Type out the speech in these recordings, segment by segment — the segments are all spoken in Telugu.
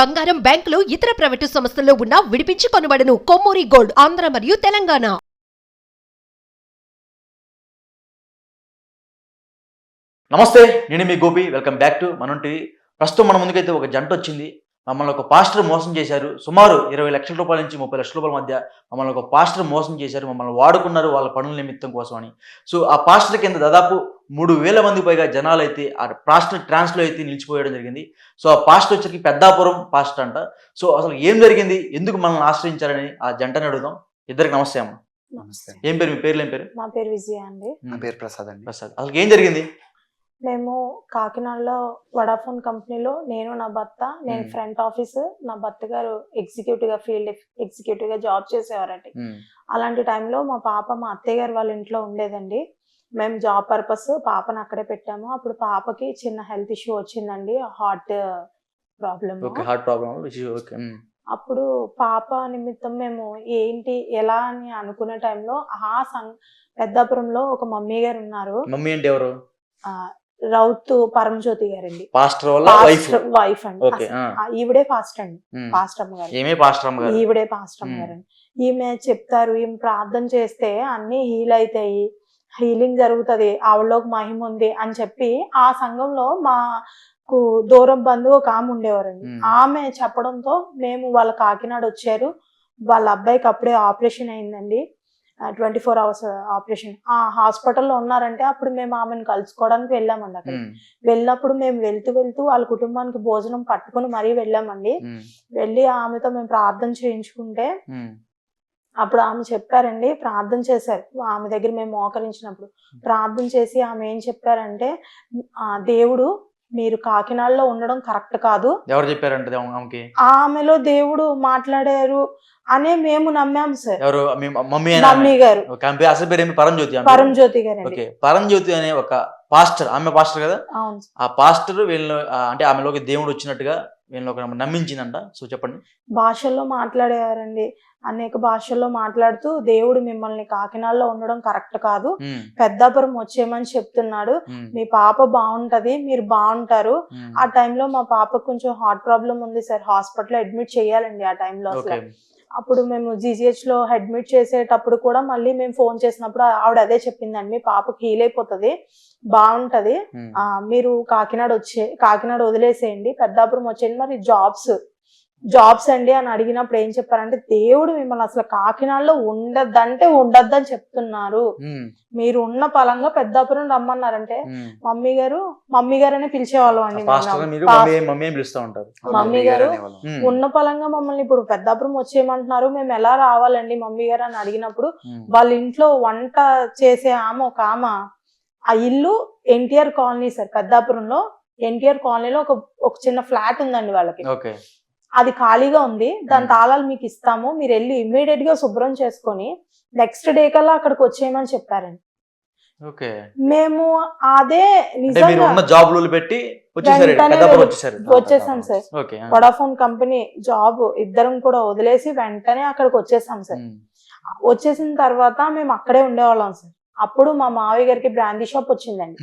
బంగారం బ్యాంకులు ఇతర ప్రైవేటు సంస్థల్లో ఉన్న విడిపించి కొనబడను. కొమ్మూరి గోల్డ్ ఆంధ్ర మరియు తెలంగాణ. నమస్తే నేను మీ గోపి. వెల్కమ్ బ్యాక్ టు మనంటి ప్రస్తుతం మన ముందుకైతే ఒక జంట వచ్చింది. మమ్మల్ని ఒక పాస్టర్ మోసం చేశారు. సుమారు ఇరవై లక్షల రూపాయల నుంచి ముప్పై లక్షల రూపాయల మధ్య మమ్మల్ని ఒక పాస్టర్ మోసం చేశారు. మమ్మల్ని వాడుకున్నారు వాళ్ళ పనుల నిమిత్తం కోసం అని. సో ఆ పాస్టర్ కింద దాదాపు మూడు వేల మంది పైగా జనాలు అయితే ఆ పాస్టర్ ట్రాన్స్లో అయితే నిలిచిపోయడం జరిగింది. సో ఆ పాస్టర్ వచ్చరికి పెద్దాపురం పాస్టర్ అంట. సో అసలు ఏం జరిగింది? ఎందుకు మనల్ని ఆశ్రయించారని ఆ జంటని అడుగుదాం. ఇద్దరికి నమస్తే అమ్మ. నమస్తే. ఏం పేరు? మీ పేర్లు ఏం పేరు? నా పేరు విజయ అండి. నా పేరు ప్రసాద్ అండి. ప్రసాద్. అసలు ఏం జరిగింది? మేము కాకినాడలో వడాఫోన్ కంపెనీలో నేను నా భర్త నేను. Front office. నా భర్త గారు ఎగ్జిక్యూటివ్గా ఫీల్డ్ ఎగ్జిక్యూటివ్గా జాబ్ చేసేవారండి అలాంటి టైంలో మా పాప మా అత్తయ్య గారు వాళ్ళ ఇంట్లో ఉండేదండి. మేము జాబ్ పర్పస్ పాపను అక్కడే పెట్టాము. అప్పుడు పాపకి చిన్న హెల్త్ ఇష్యూ వచ్చిందండి. Heart problem. Heart problem? అప్పుడు పాప నిమిత్తం మేము ఏంటి ఎలా అని అనుకునే టైంలో ఆ సం పెద్దాపురంలో ఒక మమ్మీ గారు ఉన్నారు. మమ్మీ అంటే ఎవరు? రౌత్ పరమజ్యోతి గారండి. పాస్టర్ వైఫ్ వైఫ్ అండి. ఈవిడే ఫాస్ట్ అండి. పాస్టర్ అమ్మ గారు. ఏమే పాస్టర్ అమ్మ గారు. ఈవిడే పాస్టర్ ఈమె చెప్తారు ఈమె ప్రార్థన చేస్తే అన్ని హీల్ అవుతాయి హీలింగ్ జరుగుతది ఆవిడలోకి మహిమ ఉంది అని చెప్పి ఆ సంఘంలో మాకు దూరం బంధువు ఒక ఆమె ఉండేవారండి. మ్మ్. ఆమె చెప్పడంతో మేము వాళ్ళ కాకినాడ వచ్చారు. వాళ్ళ అబ్బాయికి అప్పుడే ఆపరేషన్ అయిందండి. ట్వంటీ ఫోర్ అవర్స్ ఆపరేషన్ ఆ హాస్పిటల్లో ఉన్నారంటే అప్పుడు మేము ఆమెను కలుసుకోవడానికి వెళ్ళామండి అక్కడ వెళ్ళినప్పుడు మేము వెళ్తూ వెళ్తూ వాళ్ళ కుటుంబానికి భోజనం పట్టుకుని మరీ వెళ్ళామండి. వెళ్ళి ఆమెతో మేము ప్రార్థన చేయించుకుంటే అప్పుడు ఆమె చెప్పారండి ప్రార్థన చేశారు. ఆమె దగ్గర మేము మోకరించినప్పుడు ప్రార్థన చేసి ఆమె ఏం చెప్పారంటే ఆ దేవుడు మీరు కాకినాడలో ఉండడం కరెక్ట్ కాదు. ఎవరు చెప్పారంటే ఆమెకి? ఆమెలో దేవుడు మాట్లాడారు అనే మేము నమ్మాం సార్. ఎవరు? మీ మమ్మీ మమ్మీ గారు. పరంజ్యోతి? పరంజ్యోతి గారండి. ఓకే పరంజ్యోతి అనే ఒక పాస్టర్ ఆమె పాస్టర్ కదా. ఆ పాస్టర్ వీళ్ళలో ఆ, అంటే ఆమెలోకి దేవుడు వచ్చినట్టుగా వీళ్ళని నమ్మించిందంట. సో చెప్పండి. భాషల్లో మాట్లాడేవారండి అనేక భాషల్లో మాట్లాడుతూ దేవుడు మిమ్మల్ని కాకినాడలో ఉండడం కరెక్ట్ కాదు. పెద్దాపురం వచ్చేయమని చెప్తున్నాడు మీ పాప బాగుంటది మీరు బాగుంటారు. ఆ టైంలో మా పాపకు కొంచెం హార్ట్ ప్రాబ్లం ఉంది సార్. హాస్పిటల్ అడ్మిట్ చేయాలండి ఆ టైంలో అసలు. అప్పుడు మేము జీజీహెచ్లో అడ్మిట్ చేసేటప్పుడు కూడా మళ్ళీ మేము ఫోన్ చేసినప్పుడు ఆవిడ అదే చెప్పిందండి మీ పాపకి హీల్ అయిపోతుంది బాగుంటది. మీరు కాకినాడ వచ్చే కాకినాడ వదిలేసేయండి పెద్దాపురం వచ్చేయండి మరి జాబ్స్ జాబ్స్ అండి అని అడిగినప్పుడు ఏం చెప్పారంటే దేవుడు మిమ్మల్ని అసలు కాకినాడలో ఉండద్దంటే ఉండద్దని చెప్తున్నారు. మీరు ఉన్న పలంగా పెద్దాపురం రమ్మన్నారంటే. మమ్మీ గారు మమ్మీ గారు అనే పిలిచేవాళ్ళం అండి మమ్మీ అని గారు ఉన్న పలంగా మమ్మల్ని ఇప్పుడు పెద్దాపురం వచ్చేయమంటున్నారు. మేము ఎలా రావాలండి మమ్మీ గారు అని అడిగినప్పుడు వాళ్ళ ఇంట్లో వంట చేసే ఆమె ఒక ఆమె ఆ ఇల్లు ఎన్టీఆర్ కాలనీ సార్. పెద్దాపురంలో ఎన్టీఆర్ కాలనీలో ఒక ఒక చిన్న ఫ్లాట్ ఉందండి వాళ్ళకి. అది ఖాళీగా ఉంది. దాని. తాళాలు మీకు ఇస్తాము. మీరు వెళ్ళి ఇమ్మీడియట్గా శుభ్రం చేసుకొని నెక్స్ట్ డే కల్లా అక్కడికి వచ్చేయమని చెప్పారండి. మేము అదే జాబ్ పెట్టి వచ్చేసాం సార్. వడాఫోన్ కంపెనీ జాబ్ ఇద్దరం కూడా వదిలేసి వెంటనే అక్కడికి వచ్చేసాం సార్. వచ్చేసిన తర్వాత మేము అక్కడే ఉండేవాళ్ళం సార్. అప్పుడు మా మావయ్య గారికి బ్రాందీ షాప్ వచ్చిందండి.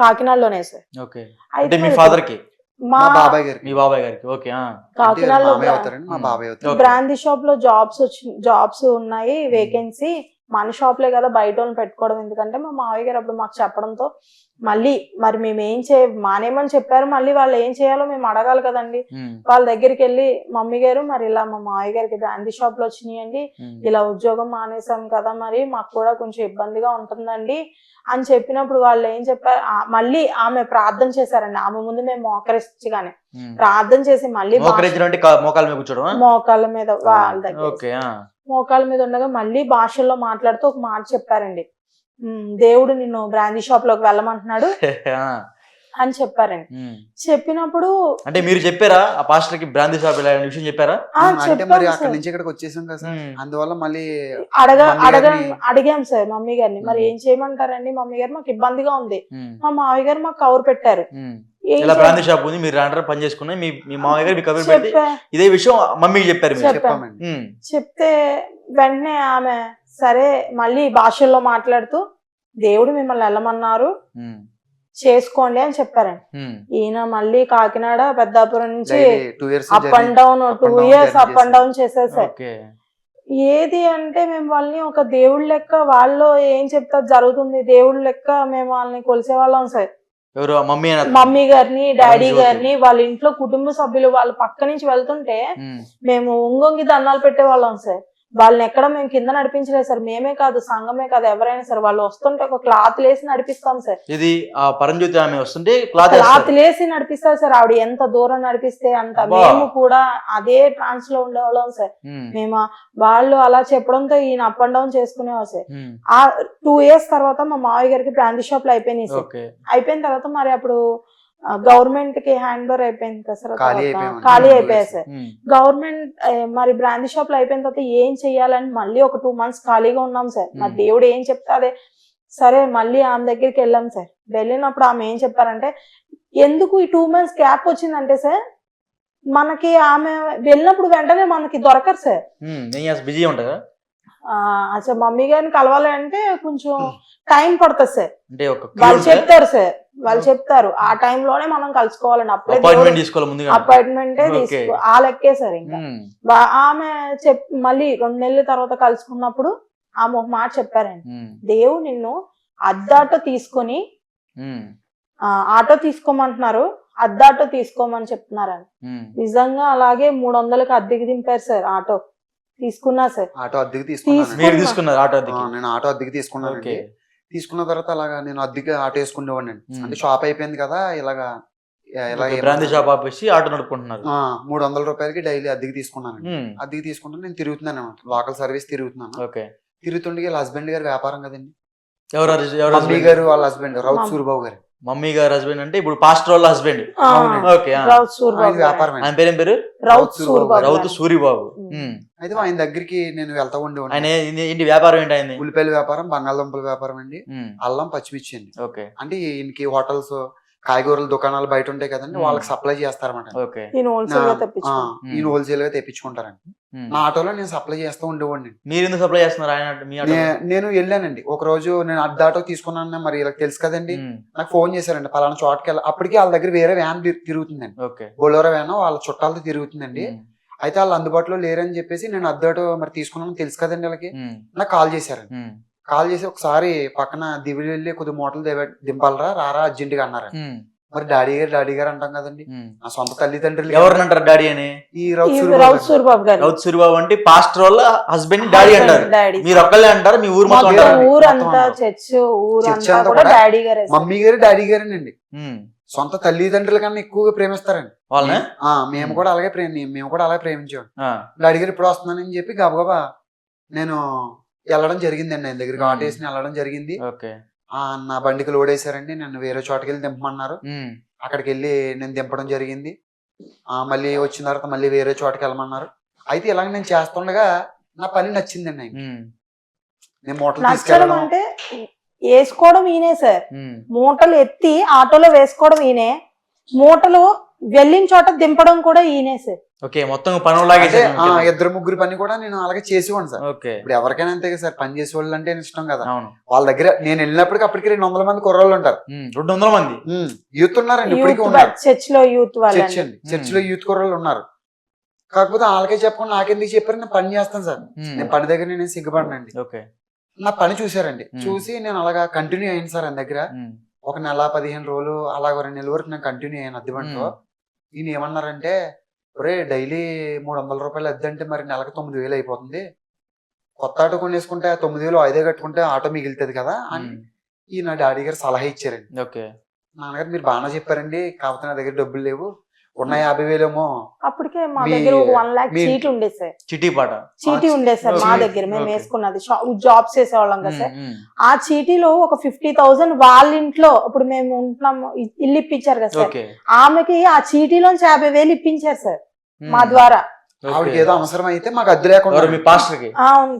కాకినాడలోనే సార్. ఓకే. అయితే మీ ఫాదర్కి? మా బాబాయ్ గారికి. మీ బాబాయ్ గారికి ఓకే కాకినాడలో అవుతారండి మా. బాబాయ్ అవుతారు. బ్రాందీ షాప్లో జాబ్స్ జాబ్స్ ఉన్నాయి వేకెన్సీ మన షాప్ లే కదా బయట వాళ్ళని పెట్టుకోవడం. ఎందుకంటే మా మావయ్య గారు అప్పుడు మాకు చెప్పడంతో మళ్ళీ మరి మేము ఏం చే మానేమని చెప్పారు. మళ్ళీ వాళ్ళు ఏం చేయాలో మేము అడగాలి కదండి. వాళ్ళ దగ్గరికి వెళ్ళి మమ్మీ గారు మరి ఇలా మా మావయ్య గారికి బ్రాందీ షాప్లో వచ్చినాయండి. ఇలా ఉద్యోగం మానేసాం కదా మరి మాకు కూడా కొంచెం ఇబ్బందిగా ఉంటుందండి అని చెప్పినప్పుడు వాళ్ళు ఏం చెప్పారు? మళ్ళీ ఆమె ప్రార్థన చేశారండి. ఆమె ముందు మేము మోకరించగానే. ప్రార్థన చేసి మళ్ళీ మోకాళ్ళ మీద వాళ్ళ దగ్గర మోకాళ్ళ మీద ఉండగా మళ్ళీ భాషల్లో మాట్లాడుతూ ఒక మాట చెప్పారండి. "ఉమ్, దేవుడు నిన్ను బ్రాందీ షాప్లోకి వెళ్ళమంటున్నాడు అని చెప్పారండి. చెప్పినప్పుడు అంటే మీరు చెప్పారా? ఆ పాస్టర్కి బ్రాంతి షాప్ విషయం చెప్పారా? అంటే మరి చెప్పాం అక్కడి సార్. నుంచి ఇక్కడికి వచ్చేసాం కదా సార్. ఉమ్. అందువల్ల మళ్ళీ అడగ అడగ అడిగాం సార్ మమ్మీ గారిని. మరి. ఏం చేయమంటారండి? మమ్మీ గారు మాకు ఇబ్బందిగా ఉంది. మా మావయ్య గారు మాకు కవర్ పెట్టారు. ఇలా బ్రాంతి షాప్ ఉంది మీరు రాంటారు పని చేసుకున్నాయి మీ మీ మామయ్య గారు మీ కబురు పెట్టి ఇదే విషయం మమ్మీకి చెప్పారు మీరు. చెప్పా. చెప్పామండి. చెప్తే వెంటనే ఆమె సరే మళ్ళీ భాషల్లో మాట్లాడుతూ దేవుడు మిమ్మల్ని వెళ్ళమన్నారు చేసుకోండి అని చెప్పారండి. ఈయన మళ్ళీ కాకినాడ పెద్దాపురం నుంచి up and down two years up and down చేసేసారు. ఏది అంటే మేము వాళ్ళని ఒక దేవుడి లెక్క వాళ్ళు ఏం చెప్తారు జరుగుతుంది దేవుడి లెక్క మేము వాళ్ళని కొలిసే వాళ్ళం సార్. ఎవరు? మమ్మీ మమ్మీ గారిని డాడీ. గారిని వాళ్ళ ఇంట్లో కుటుంబ సభ్యులు వాళ్ళ పక్క నుంచి వెళ్తుంటే మేము. ఒంగొంగి దండాలు పెట్టేవాళ్ళం సార్. వాళ్ళని ఎక్కడ మేము కింద నడిపించలేదు సార్. మేమే కాదు సంఘమే కాదు ఎవరైనా సార్. వాళ్ళు వస్తుంటే ఒక క్లాత్ లేసి నడిపిస్తాం సార్. ఇది పరంజ్యోతి ఆమె వస్తుంటే క్లాత్ క్లాత్ లేసి నడిపిస్తారు సార్. ఆవిడ ఎంత దూరం నడిపిస్తే అంత. మేము కూడా అదే ట్రాన్స్లో ఉండేవాళ్ళం సార్. మేము వాళ్ళు అలా చెప్పడంతో ఈయన అప్ అండ్ డౌన్ చేసుకునేవారు సార్. ఆ టూ ఇయర్స్ తర్వాత మా మావయ్య గారికి బ్రాందీ షాప్లో అయిపోయినాయి సార్. అయిపోయిన తర్వాత మరి అప్పుడు గవర్నమెంట్కి హ్యాండ్ ఓవర్ అయిపోయింది కదా సార్ ఖాళీ అయిపోయాయి సార్. గవర్నమెంట్ మరి బ్రాందీ షాప్లో అయిపోయిన తర్వాత ఏం చెయ్యాలని మళ్ళీ ఒక టూ మంత్స్ ఖాళీగా ఉన్నాం సార్. మరి. దేవుడు ఏం చెప్తే అదే. సరే మళ్ళీ ఆమె దగ్గరికి వెళ్ళాం సార్. వెళ్ళినప్పుడు ఆమె ఏం చెప్పారంటే ఎందుకు ఈ టూ మంత్స్ గ్యాప్ వచ్చిందంటే సార్ మనకి ఆమె వెళ్ళినప్పుడు వెంటనే మనకి దొరకరు సార్. బిజీ ఉంటుందా అసలు మమ్మీ గారిని కలవాలి అంటే కొంచెం టైం పడుతుంది సార్. వాళ్ళు చెప్తారు సార్. వాళ్ళు చెప్తారు. ఆ time లోనే మనం కలుసుకోవాలని. అప్పుడే అపాయింట్మెంట్. తీసుకో ఆ లెక్కే సార్ ఇంకా. బా- ఆమె చెప్ మళ్ళీ రెండు నెలల తర్వాత కలుసుకున్నప్పుడు ఆమె ఒక మాట చెప్పారండి దేవుడు నిన్ను అద్దాటో తీసుకొని ఆటో తీసుకోమంటున్నారు. అద్దాటో తీసుకోమని చెప్తున్నారని. నిజంగా అలాగే మూడు వందలకి అద్దెకి దింపారు సార్ ఆటో. తీసుకున్నా సార్. ఆటో అద్దెకి తీసుకున్నాను. మీరు తీసుకున్నారు ఆటో అద్దెకి? నేను ఆటో అద్దెకి తీసుకున్నానండి. ఓకే. తీసుకున్న తర్వాత అలాగా నేను అద్దెకి ఆటో వేసుకునేవాడిని. అంటే షాప్ అయిపోయింది కదా ఇలాగా షాప్ ఆపేసి ఆటో నడుపుకుంటున్నారు. మూడు వందల రూపాయలకి డైలీ అద్దెకి తీసుకున్నాను అద్దెకి తీసుకుంటే నేను తిరుగుతున్నాను లోకల్ సర్వీస్ తిరుగుతున్నాను. ఓకే. తిరుగుతుండే వీళ్ళ హస్బెండ్ గారి వ్యాపారం కదండి. ఎవరు? గారు వాళ్ళ హస్బెండ్ రౌత్ సూరిబాబు గారు. మమ్మీ గారు హస్బెండ్ అంటే ఇప్పుడు పాస్టర్ వాళ్ళ హస్బెండ్. ఓకే ఆ. రౌత్ సూర్బాబు ఆయన వ్యాపారం ఆయన పేరేం పేరు? రౌత్ సూర్బాబు రౌతు. సూరిబాబు. అయితే ఆయన దగ్గరికి నేను వెళ్తా ఆయన ఉండేవాడిని ఏంది- ఏంటి వ్యాపారం ఏంటి ఆయన ఉల్లిపాయల వ్యాపారం బంగాళదుంపల వ్యాపారం అండి. అల్లం పచ్చిమిర్చి అండి. ఓకే. అంటే ఈయనకి హోటల్స్ కాయగూరల దుకాణాలు బయట ఉంటాయి కదండి. వాళ్ళకి సప్లై చేస్తారన్నమాట. ఈయన హోల్సేల్గా తెప్పించుకుంటారండి. నా ఆటోలో నేను సప్లై చేస్తూ ఉండేవాడిని. మీరు ఎందుకు సప్లై చేస్తున్నారు? ఆయన మీ ఆటో నే- నేను వెళ్ళానండి. ఒక రోజు నేను అద్దె ఆటో తీసుకున్నాను మరి ఇలా తెలుసు కదండి. నాకు ఫోన్ చేశారండి. పలానా చోటకి వెళ్ళి అప్పటికి వాళ్ళ దగ్గర వేరే వ్యాన్ తిరుగుతుందండి. ఓకే. బొలోరో వ్యాన్ వాళ్ళ చుట్టాలతో తిరుగుతుందండి. అయితే వాళ్ళు అందుబాటులో లేరని చెప్పేసి నేను అద్దె ఆటో మరి తీసుకున్నాను తెలుసు కదండి వాళ్ళకి. నాకు కాల్ చేశారండి. కాల్ చేసి ఒకసారి పక్కన దివిలి వెళ్ళి కొద్ది మూటలు దివ- దింపాలరా రారా అర్జెంట్గా అన్నారు మరి డాడీ గారు డాడీ గారు అంటాం కదండి. నా సొంత తల్లిదండ్రులు ఎవరినంటారు డాడీ అని? ఈ రౌత్ సూరిబాబు గారు. రౌత్ సూరిబాబు అంటే పాస్టర్ వాళ్ళ హస్బెండ్ డాడీ అంటారు. మీరు ఒక్కళ్ళే అంటారు మీ ఊరు మొత్తం అంటారు. మమ్మీ గారు డాడీ గారేనండి. సొంత తల్లిదండ్రుల కన్నా ఎక్కువగా ప్రేమిస్తారండి. వాళ్ళనే? ఆ, మేము కూడా అలాగే ప్రేమి మేము కూడా అలాగే ప్రేమించాం డాడీ గారు ఇప్పుడు వస్తున్నానని చెప్పి గబగబా నేను వెళ్ళడం జరిగిందండి ఆయన దగ్గరికి. ఆటో వేసి వెళ్ళడం జరిగింది. ఓకే. ఆ, నా బండికి లోడ్ వేసారండి నన్ను వేరే చోటకి వెళ్ళి దింపమన్నారు. అక్కడికి వెళ్ళి నేను దింపడం జరిగింది. ఆ, మళ్ళీ వచ్చిన తర్వాత మళ్ళీ వేరే చోటకి వెళ్ళమన్నారు. అయితే ఇలాగ నేను చేస్తుండగా నా పని నచ్చిందండి ఆయన నేను మూటలు తీసుకెళ్ళడం అంటే వేసుకోవడం ఈయనే సార్. మూటలు ఎత్తి ఆటోలో వేసుకోవడం ఈయనే. మూటలు వెళ్ళిన చోట దింపడం కూడా ఈయనే సార్. ఓకే మొత్తం పనులాగే ఇద్దరు ముగ్గురు పని కూడా నేను అలాగే చేసేవాడిని సార్. ఓకే. ఇప్పుడు ఎవరికైనా అంతే కదా సార్ పని చేసే వాళ్ళు అంటే ఇష్టం కదా. అవును. వాళ్ళ దగ్గర నేను వెళ్ళినప్పటికి అప్పటికి రెండు వందల మంది కుర్రోళ్ళు ఉంటారు. రెండు వందల మంది. యూత్ ఉన్నారండి ఇప్పటికీ ఉన్నారు. చర్చ్లో యూత్ చర్చ్ వాళ్ళని అండి చర్చ్లో యూత్ కుర్రోళ్ళు ఉన్నారు. కాకపోతే వాళ్ళకే చెప్పకుండా నాకెందుకు చెప్పారు? నేను పని చేస్తాను సార్. నేను పని దగ్గర నేను సిగ్గుపడినండి ఓకే. నా పని చూసారండి. చూసి నేను అలాగా కంటిన్యూ అయ్యింది సార్ ఆయన దగ్గర. ఒక నెల పదిహేను రోజులు అలాగ రెండు నెలల వరకు నేను కంటిన్యూ అయ్యాను అద్దె బండిలో. ఉమ్, ఈయన ఏమన్నారంటే ఒరే డైలీ మూడు వందల రూపాయలు అద్దె అంటే మరి నెలకు తొమ్మిది వేలు అయిపోతుంది. కొత్త ఆటో కొనేసుకుంటే తొమ్మిది వేలు ఐదే కట్టుకుంటే ఆటో మిగులుతుంది కదా అని ఉమ్, ఈయన డాడీ గారు సలహా ఇచ్చారండి. ఓకే. నాన్నగారు మీరు బాగానే చెప్పారండి కాకపోతే నా దగ్గర డబ్బులు లేవు. ఉన్న యాభై వేలేమో అప్పటికే మా దగ్గర ఒక వన్ లాక్ చీటీ ఉండేది సార్. చిటీ పాట. చీటీ ఉండేది సార్ మా. దగ్గర మేము. వేసుకున్నది. జాబ్స్ చేసేవాళ్ళం కదా సార్. ఆ చీటీలో ఒక ఫిఫ్టీ థౌసండ్ వాళ్ళ ఇంట్లో ఇప్పుడు మేము ఉంటున్నాము ఇల్లు ఇప్పించారు కదా సార్. ఆమెకి ఆ చీటీలోంచి యాభై వేలు ఇప్పించారు సార్. మా ద్వారా. ఆవిడకి ఏదో అవసరం అయితే మాకు అద్దె లేకుండా మీ పాస్టర్కి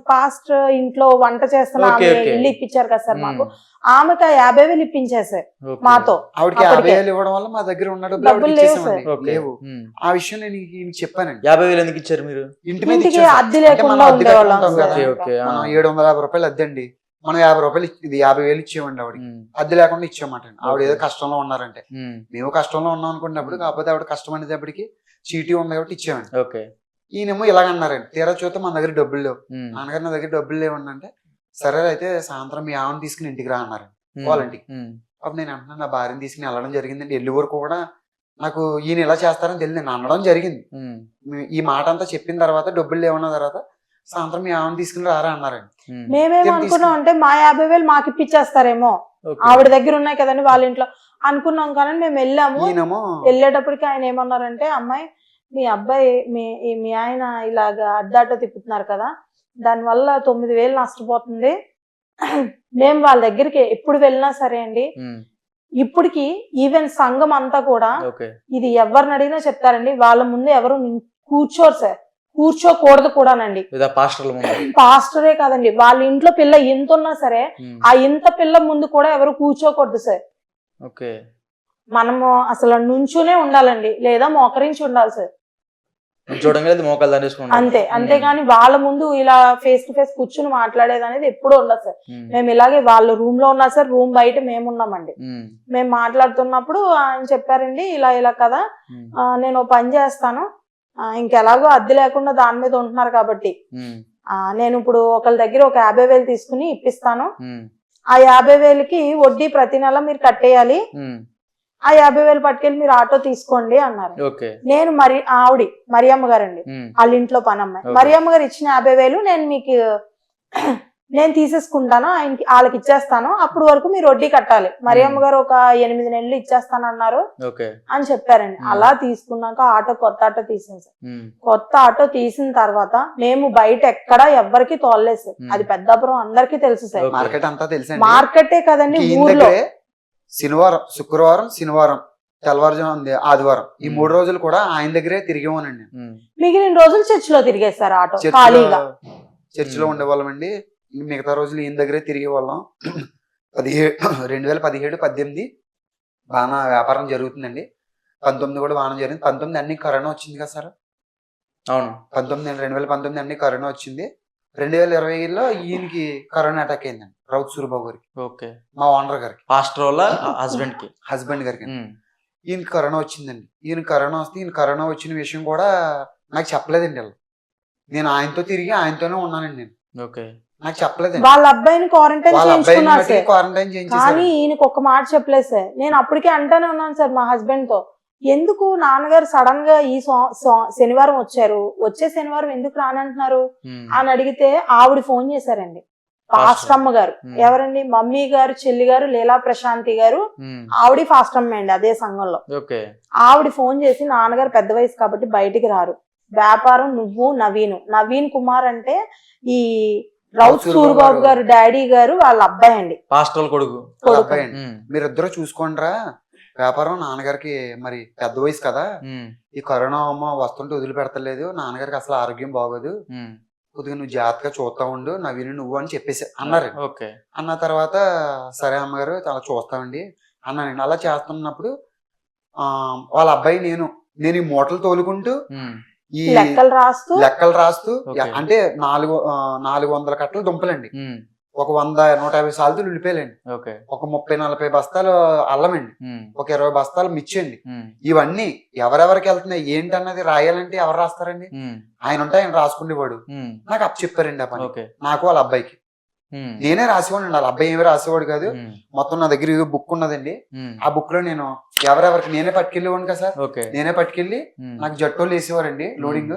పాస్ట్ ఇంట్లో వంట చేస్తున్న ఆమె. ఇల్లు ఇప్పించారు కదా సార్ మాకు. ఆమెకి ఆ యాభై వేలు ఇప్పించారు సార్ ఓకే. మాతో. ఆవిడకి యాభై. వేలు ఇవ్వడం వల్ల మా దగ్గర ఉన్న డబ్బులు లేవు. లేవు. ఆ విషయం నేను ఈయనకి చెప్పానండి. యాభై వేలు ఎందుకు ఇచ్చారు మీరు? ఇంటి మీద ఇంటికి. అద్దె లేకుండా ఉండేవాళ్ళం ఏడు వందల యాభై రూపాయలు అద్దె అండి. మనం యాభై రూపాయలు ఇది యాభై వేలు ఇచ్చేవండి ఆవిడ అద్దె లేకుండా ఇచ్చామాట ఆవిడ ఏదో. కష్టంలో ఉన్నారంటే. మేము. కష్టంలో ఉన్నాం అనుకున్నప్పుడు కాకపోతే ఆవిడ కష్టం అనేటప్పటికి చీటీ ఉంది కాబట్టి ఇచ్చామండి ఓకే. ఈయనేమో ఇలాగ అన్నారండి తీరా చూస్తే మన దగ్గర డబ్బులు లేవు. నాన్నగారు నా దగ్గర డబ్బులు లేవండి అంటే సరే అయితే సాయంత్రం మీ ఆమెను తీసుకుని ఇంటికి రా అన్నారు. వాళ్ళంటికి. ఉమ్, అప్పుడు నేను అంటున్నాను నా భార్యను తీసుకుని వెళ్ళడం జరిగిందండి. వెళ్ళి వరకు కూడా నాకు ఈయన ఇలా చేస్తారని తెలియదు. నేను అనడం జరిగింది. ఈ మాట అంతా చెప్పిన తర్వాత డబ్బులు లేవన్న తర్వాత సాయంత్రం మీ ఆమెను తీసుకుని రారా అన్నారండి. ఉమ్, మేమేం ఏం అనుకున్నాం అంటే మా యాభై వేలు మాకు ఇప్పించేస్తారేమో. ఆవిడ దగ్గర ఉన్నాయి కదండి వాళ్ళ ఇంట్లో. అనుకున్నాం కానీ మేము వెళ్ళాము. వెళ్ళేటప్పటికి ఆయన ఏమన్నారంటే అమ్మాయి మీ అబ్బాయి మీ మీ ఆయన ఇలాగ అడ్డాటో తిప్పుతున్నారు కదా దానివల్ల తొమ్మిది వేలు నష్టపోతుంది. మేము వాళ్ళ దగ్గరికి ఎప్పుడు వెళ్ళినా సరే అండి ఇప్పటికి ఈవెన్ సంఘం అంతా కూడా ఇది ఎవరిని అడిగినా చెప్తారండి. వాళ్ళ ముందు ఎవరు కూర్చోరు సార్. కూర్చోకూడదు కూడానండి. పాస్టరే కాదండి. వాళ్ళ ఇంట్లో పిల్ల ఎంత ఉన్నా సరే ఆ ఇంత పిల్ల ముందు కూడా ఎవరు కూర్చోకూడదు సార్. ఓకే. మనము అసలు నుంచునే ఉండాలండి. లేదా మోకరించి ఉండాలి సార్. మోకాలు అంతే అంతేగాని వాళ్ళ ముందు ఇలా ఫేస్ టు ఫేస్ కూర్చుని మాట్లాడేది అనేది ఎప్పుడూ ఉండదు సార్. మేము ఇలాగే వాళ్ళ రూమ్లో ఉన్నా సార్ రూమ్ బయట మేము ఉన్నామండి. ఉమ్, మేము మాట్లాడుతున్నప్పుడు ఆయన చెప్పారండి ఇలా ఇలా కదా నేను పని చేస్తాను. ఇంకెలాగో అద్దె లేకుండా దాని మీద ఉంటున్నారు కాబట్టి. నేను ఇప్పుడు ఒకళ్ళ దగ్గర ఒక యాభై వేలు తీసుకుని ఇప్పిస్తాను. ఆ యాభై వేలకి వడ్డీ ప్రతి నెల మీరు కట్టేయాలి. ఆ యాభై వేలు పట్టుకెళ్ళి మీరు ఆటో తీసుకోండి అన్నారు. నేను మరి ఆవిడి మరియమ్మ గారండి. ఉమ్, వాళ్ళ ఇంట్లో పని అమ్మాయి. మరియమ్మ గారు ఇచ్చిన యాభై వేలు నేను మీకు నేను తీసేసుకుంటాను ఆయనకి వాళ్ళకి ఇచ్చేస్తాను అప్పుడు వరకు మీరు వడ్డీ కట్టాలి. మరియమ్మ. గారు ఒక ఎనిమిది నెలలు ఇచ్చేస్తాను అన్నారు ఓకే. అని చెప్పారండి. అలా తీసుకున్నాక ఆటో కొత్త ఆటో తీసాను సార్ కొత్త ఆటో తీసిన తర్వాత మేము బయట ఎక్కడా ఎవ్వరికి తోలలేదు. సార్. అది పెద్దాపురం అందరికీ తెలుసు సార్. మార్కెట్ అంతా తెలుసండి. మార్కెటే కదండి ఊర్లో. శనివారం శుక్రవారం శనివారం తెల్లవారుజాము ఉంది ఆదివారం. ఈ. మూడు రోజులు కూడా ఆయన దగ్గరే తిరిగేవానండి మిగిలిన రోజులు చర్చ్లో తిరిగేస్తారు ఆటో చర్చిలో ఖాళీగా. చర్చిలో ఉమ్. మిగతా రోజులు ఈయన దగ్గరే తిరిగే వాళ్ళం పదిహేడు రెండు వేల పదిహేడు పద్దెనిమిది బాగా వ్యాపారం జరుగుతుందండి. పంతొమ్మిది కూడా బాగా జరిగింది. పంతొమ్మిది అన్ని కరోనా వచ్చింది కదా సార్? అవును. పంతొమ్మిది రెండు వేల పంతొమ్మిది అన్ని కరోనా వచ్చింది. రెండు వేల ఇరవైలో ఈయనకి కరోనా అటాక్ అయిందండి రౌత్ సూరిబాబు గారికి. ఓకే. మా ఓనర్ గారికి. పాస్టర్ వాళ్ళ హస్బెండ్కి హస్బెండ్ గారికి ఈయన కరోనా వచ్చిందండి. ఈయన కరోనా వస్తే ఈయన కరోనా వచ్చిన విషయం కూడా నాకు చెప్పలేదండి వాళ్ళు. నేను ఆయనతో తిరిగి ఆయనతోనే ఉన్నానండి నేను. ఓకే. నాకు వాళ్ళ అబ్బాయిని క్వారంటైన్ చేయించుకున్నారు సార్. కానీ ఈయనకు ఒక మాట చెప్పలేదు సార్. నేను అప్పటికే అంటానే ఉన్నాను సార్ మా హస్బెండ్తో. ఎందుకు నాన్నగారు సడన్గా ఈ శనివారం వచ్చారు? వచ్చే శనివారం ఎందుకు రానంటున్నారు? అని అడిగితే ఆవిడ ఫోన్ చేశారండి. పాస్టమ్మ గారు. ఉమ్, ఎవరండి? మమ్మీ గారు చెల్లి గారు లీలా ప్రశాంతి గారు. ఆవిడ ఫాస్టమ్మ అండి అదే సంఘంలో. ఆవిడ ఫోన్ చేసి నాన్నగారు పెద్ద వయసు కాబట్టి బయటికి రారు. వ్యాపారం నువ్వు నవీను. నవీన్ కుమార్ అంటే ఈ రౌత్ సూరిబాబు గారు. డాడీ గారు వాళ్ళ అబ్బాయి అండి. వాళ్ళ కొడుకు. అబ్బాయి అండి. ఉమ్, మీరిద్దరూ చూసుకోండిరా. వ్యాపారం నాన్నగారికి మరి పెద్ద వయసు కదా. ఈ కరోనా అమ్మ వస్తుంటే వదిలిపెడతలేదు. నాన్నగారికి అసలు ఆరోగ్యం బాగోదు. కొద్దిగా నువ్వు జాగ్రత్తగా చూస్తా ఉండు నవీను నువ్వు అని చెప్పేసి అన్నారు. ఓకే. అన్న తర్వాత సరే అమ్మగారు చాలా చూస్తామండి అన్నానండి. అలా చేస్తున్నప్పుడు ఆ వాళ్ళ అబ్బాయి నేను నేను ఈ మూటలు తోలుకుంటూ ఈ లెక్కలు రాస్తూ లెక్కలు రాస్తూ. అంటే నాలుగు నాలుగు వందల కట్టలు దుంపలండి. ఒక వంద నూట యాభై సార్లు ఉల్లిపాయలండి ఓకే. ఒక ముప్పై నలభై బస్తాలు అల్లమండి. ఒక ఇరవై బస్తాలు మిర్చి ఉమ్, ఇవన్నీ ఎవరెవరికి వెళ్తున్నాయి? ఏంటన్నది రాయాలంటే ఎవరు రాస్తారండి? ఆయన ఉంటే ఆయన రాసుకునేవాడు. నాకు అప్ చెప్పారండి ఆ పని. నాకు వాళ్ళ అబ్బాయికి. నేనే రాసేవాడిని వాళ్ళ అబ్బాయి ఏమి రాసేవాడు కాదు. మొత్తం నా దగ్గర బుక్ ఉన్నదండి. ఆ బుక్లో నేను ఎవరెవరికి? నేనే పట్టుకెళ్ళేవాడిని కదా సార్. నేనే పట్టుకెళ్ళి నాకు జట్టోలు వేసేవారండి లోడింగ్.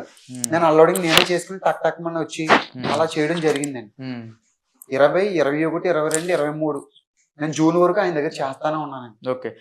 నేను ఆ లోడింగ్ నేనే చేసుకుని టక్ టక్ మన వచ్చి అలా చేయడం జరిగిందండి. ఇరవై ఇరవై ఒకటి ఇరవై రెండు ఇరవై మూడు. నేను జూన్ వరకు ఆయన దగ్గర చేస్తానే ఉన్నానండి. ఓకే.